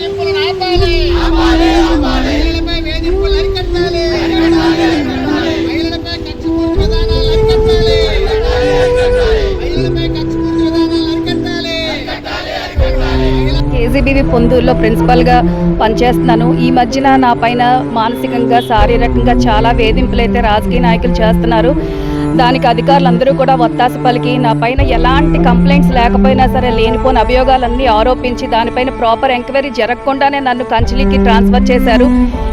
వేధింపులను ఆపాలి మహిళలపై వేధింపులు అరికట్టాలి. మహిళలపై విధానాలు అరికట్టాలి. మహిళలపై విధానాలు అరికట్టాలి. కేజీబీవి పొందూరులో ప్రిన్సిపల్గా పనిచేస్తున్నాను. ఈ మధ్యన నా పైన మానసికంగా శారీరకంగా చాలా వేధింపులు అయితే రాజకీయ నాయకులు చేస్తున్నారు. దానికి అధికారులందరూ కూడా ఒత్తాస పలికి నా పైన ఎలాంటి కంప్లైంట్స్ లేకపోయినా సరే లేనిపోని అభియోగాలన్నీ ఆరోపించి దానిపైన ప్రాపర్ ఎంక్వైరీ జరగకుండానే నన్ను కంచిలీకి ట్రాన్స్ఫర్ చేశారు.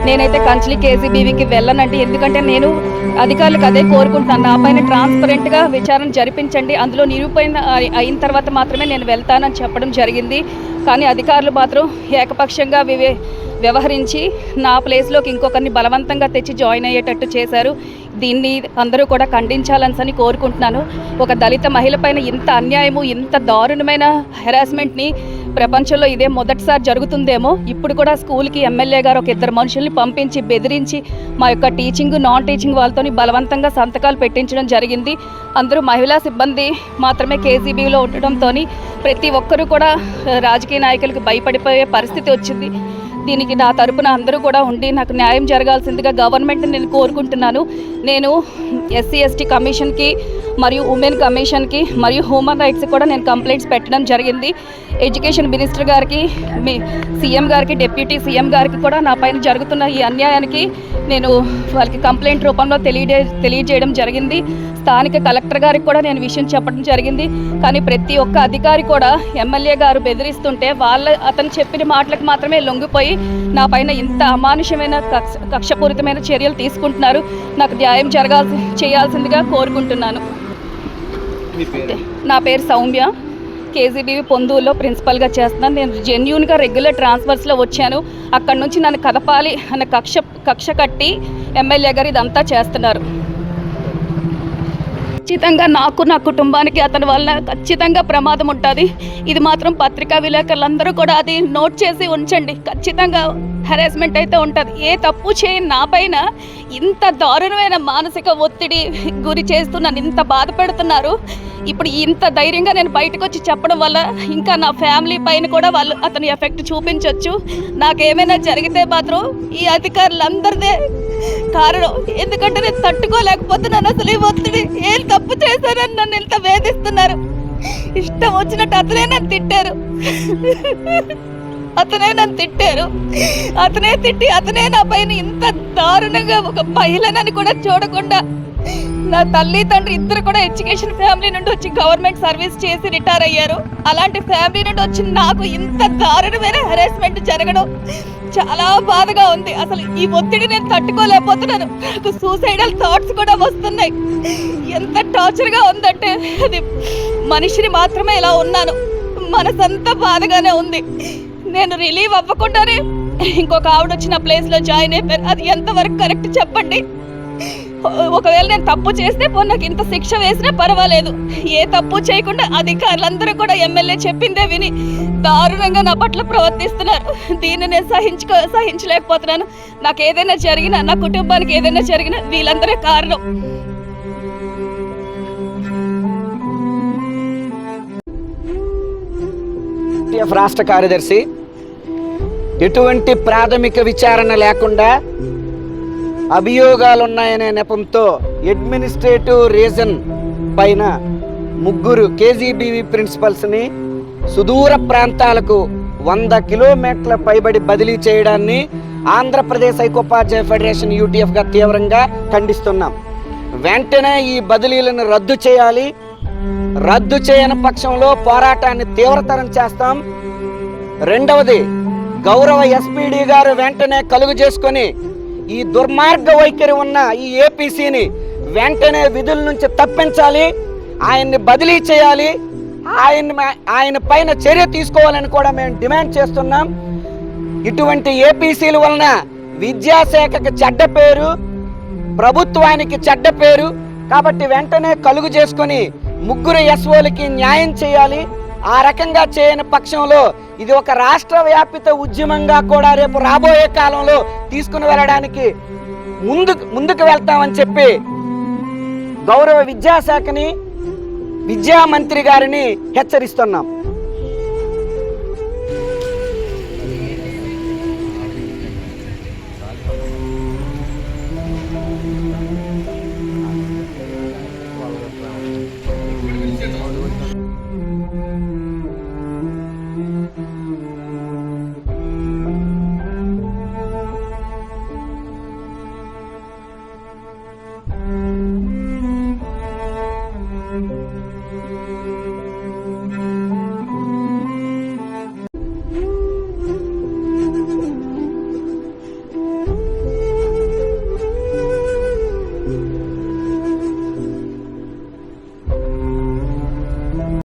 నేనైతే కంచిలి కేజీబీవీకి వెళ్ళనండి. ఎందుకంటే నేను అధికారులకు అదే కోరుకుంటున్నాను. నా పైన ట్రాన్స్పరెంట్గా విచారణ జరిపించండి. అందులో నిరూపణ అయిన తర్వాత మాత్రమే నేను వెళ్తానని చెప్పడం జరిగింది. కానీ అధికారులు మాత్రం ఏకపక్షంగా వివే వ్యవహరించి నా ప్లేస్లోకి ఇంకొకరిని బలవంతంగా తెచ్చి జాయిన్ అయ్యేటట్టు చేశారు. దీన్ని అందరూ కూడా ఖండించాలని కోరుకుంటున్నాను. ఒక దళిత మహిళ పైన ఇంత అన్యాయము ఇంత దారుణమైన హెరాస్మెంట్ని ప్రపంచంలో ఇదే మొదటిసారి జరుగుతుందేమో ఇప్పుడు కూడా స్కూల్కి ఎమ్మెల్యే గారు ఒక ఇద్దరు మనుషుల్ని పంపించి బెదిరించి మా యొక్క టీచింగ్ నాన్ టీచింగ్ వాళ్ళతోని బలవంతంగా సంతకాలు పెట్టించడం జరిగింది. అందరూ మహిళా సిబ్బంది మాత్రమే కేజీబీలో ఉండటంతో ప్రతి ఒక్కరూ కూడా రాజకీయ నాయకులకు భయపడిపోయే పరిస్థితి వచ్చింది. దీనికి నా తరపున అందరూ కూడా ఉండి నాకు న్యాయం జరగాల్సిందిగా గవర్నమెంట్ నేను కోరుకుంటున్నాను. నేను ఎస్సీ ఎస్టీ కమిషన్కి మరియు ఉమెన్ కమిషన్కి మరియు హ్యూమన్ రైట్స్కి కూడా నేను కంప్లైంట్స్ పెట్టడం జరిగింది. ఎడ్యుకేషన్ మినిస్టర్ గారికి మీ సీఎం గారికి డిప్యూటీ సీఎం గారికి కూడా నా పైన జరుగుతున్న ఈ అన్యాయానికి నేను వాళ్ళకి కంప్లైంట్ రూపంలో తెలియజే తెలియజేయడం జరిగింది. స్థానిక కలెక్టర్ గారికి కూడా నేను విషయం చెప్పడం జరిగింది. కానీ ప్రతి ఒక్క అధికారి కూడా ఎమ్మెల్యే గారు బెదిరిస్తుంటే వాళ్ళ అతను చెప్పిన మాటలకు మాత్రమే లొంగిపోయి నా పైన ఇంత అమానుషమైన కక్ష కక్షపూరితమైన చర్యలు తీసుకుంటున్నారు. నాకు న్యాయం జరగాల్సి చేయాల్సిందిగా కోరుకుంటున్నాను. నా పేరు సౌమ్య. కేజీబీవి పొందూరులో ప్రిన్సిపల్గా చేస్తున్నాను. నేను జెన్యున్గా రెగ్యులర్ ట్రాన్స్ఫర్స్లో వచ్చాను. అక్కడ నుంచి నన్ను కదపాలి అన్న కక్ష కక్ష కట్టి ఎమ్మెల్యే గారు ఇదంతా చేస్తున్నారు. ఖచ్చితంగా నాకు నా కుటుంబానికి అతని వల్ల ఖచ్చితంగా ప్రమాదం ఉంటుంది. ఇది మాత్రం పత్రికా విలేకరులందరూ కూడా అది నోట్ చేసి ఉంచండి. ఖచ్చితంగా హెరాస్మెంట్ అయితే ఉంటుంది. ఏ తప్పు చేయని నా పైన ఇంత దారుణమైన మానసిక ఒత్తిడి గురి చేస్తూ నన్ను ఇంత బాధ పెడుతున్నారు. ఇప్పుడు ఇంత ధైర్యంగా నేను బయటకు వచ్చి చెప్పడం వల్ల ఇంకా నా ఫ్యామిలీ పైన కూడా వాళ్ళు అతని ఎఫెక్ట్ చూపించవచ్చు నాకేమైనా జరిగితే మాత్రం ఈ అధికారులందరిదే కారణం. ఎందుకంటే నేను తట్టుకోలేకపోతున్నాను అసలు ఈ ఒత్తిడి. ఏం తప్పు చేశానని నన్ను ఇంత వేధిస్తున్నారు. ఇష్టం వచ్చినట్టు అతనే నన్ను తిట్టారు. అతనే నన్ను తిట్టారు. అతనే తిట్టి అతనే నా పైన ఇంత దారుణంగా ఒక మహిళనని కూడా చూడకుండా నా తల్లి తండ్రి ఇద్దరు కూడా ఎడ్యుకేషన్ ఫ్యామిలీ నుండి వచ్చి గవర్నమెంట్ సర్వీస్ చేసి రిటైర్ అయ్యారు. అలాంటి ఫ్యామిలీ నుండి వచ్చి నాకు ఇంత దారుణమైన హెరాస్మెంట్ జరగడం చాలా బాధగా ఉంది. అసలు ఈ ఒత్తిడి నేను తట్టుకోలేకపోతున్నాను. నాకు సూసైడల్ థాట్స్ కూడా వస్తున్నాయి. ఎంత టార్చర్గా ఉందంటే అది మనిషిని మాత్రమే ఇలా ఉన్నాను. మనసంతా బాధగానే ఉంది. నేను రిలీవ్ అవ్వకుండానే ఇంకొక ఆవిడ వచ్చిన ప్లేస్లో జాయిన్ అయిపోయారు అది ఎంతవరకు కరెక్ట్ చెప్పండి? ఒకవేళ నేను తప్పు చేస్తే పో నాకు ఇంత శిక్ష వేసినా పర్వాలేదు. ఏ తప్పు చేయకుండా అధికారులందరూ కూడా ఎమ్మెల్యే చెప్పిందే విని దారుణంగా నా పట్ల ప్రవర్తిస్తున్నారు. దీన్ని నేను సహించుకో సహించలేకపోతున్నాను. నాకు ఏదైనా జరిగినా నా కుటుంబానికి ఏదైనా జరిగినా వీళ్ళందరే కారణం. రాష్ట్ర కార్యదర్శి ఎటువంటి ప్రాథమిక విచారణ లేకుండా అభియోగాలున్నాయనే నెపంతో అడ్మినిస్ట్రేటివ్ రీజన్ పైన ముగ్గురు కేజీబీవి ప్రిన్సిపల్స్ని సుదూర ప్రాంతాలకు వంద కిలోమీటర్ల పైబడి బదిలీ చేయడాన్ని ఆంధ్రప్రదేశ్ ఐకోపాధ్యాయ ఫెడరేషన్ యూటీఎఫ్గా తీవ్రంగా ఖండిస్తున్నాం. వెంటనే ఈ బదిలీలను రద్దు చేయాలి. రద్దు చేయని పక్షంలో పోరాటాన్ని తీవ్రతరం చేస్తాం. రెండవది గౌరవ ఎస్పీడి గారు వెంటనే కలుగు చేసుకొని ఈ దుర్మార్గ వైఖరి ఉన్న ఈ ఏపీసీని వెంటనే విధుల నుంచి తప్పించాలి ఆయన్ని బదిలీ చేయాలి ఆయన ఆయన పైన చర్య తీసుకోవాలని కూడా మేము డిమాండ్ చేస్తున్నాం. ఇటువంటి ఏపీసీల వలన విద్యాశాఖకి చెడ్డ పేరు ప్రభుత్వానికి చెడ్డ పేరు కాబట్టి వెంటనే కలుగు చేసుకొని ముగ్గురు ఎస్ఓలకి న్యాయం చేయాలి. ఆ రకంగా చేయని పక్షంలో ఇది ఒక రాష్ట్ర వ్యాపిత ఉద్యమంగా కూడా రేపు రాబోయే కాలంలో తీసుకుని వెళ్ళడానికి ముందు ముందుకు వెళ్తామని చెప్పి గౌరవ విద్యాశాఖని విద్యా మంత్రి గారిని హెచ్చరిస్తున్నాం Thank you.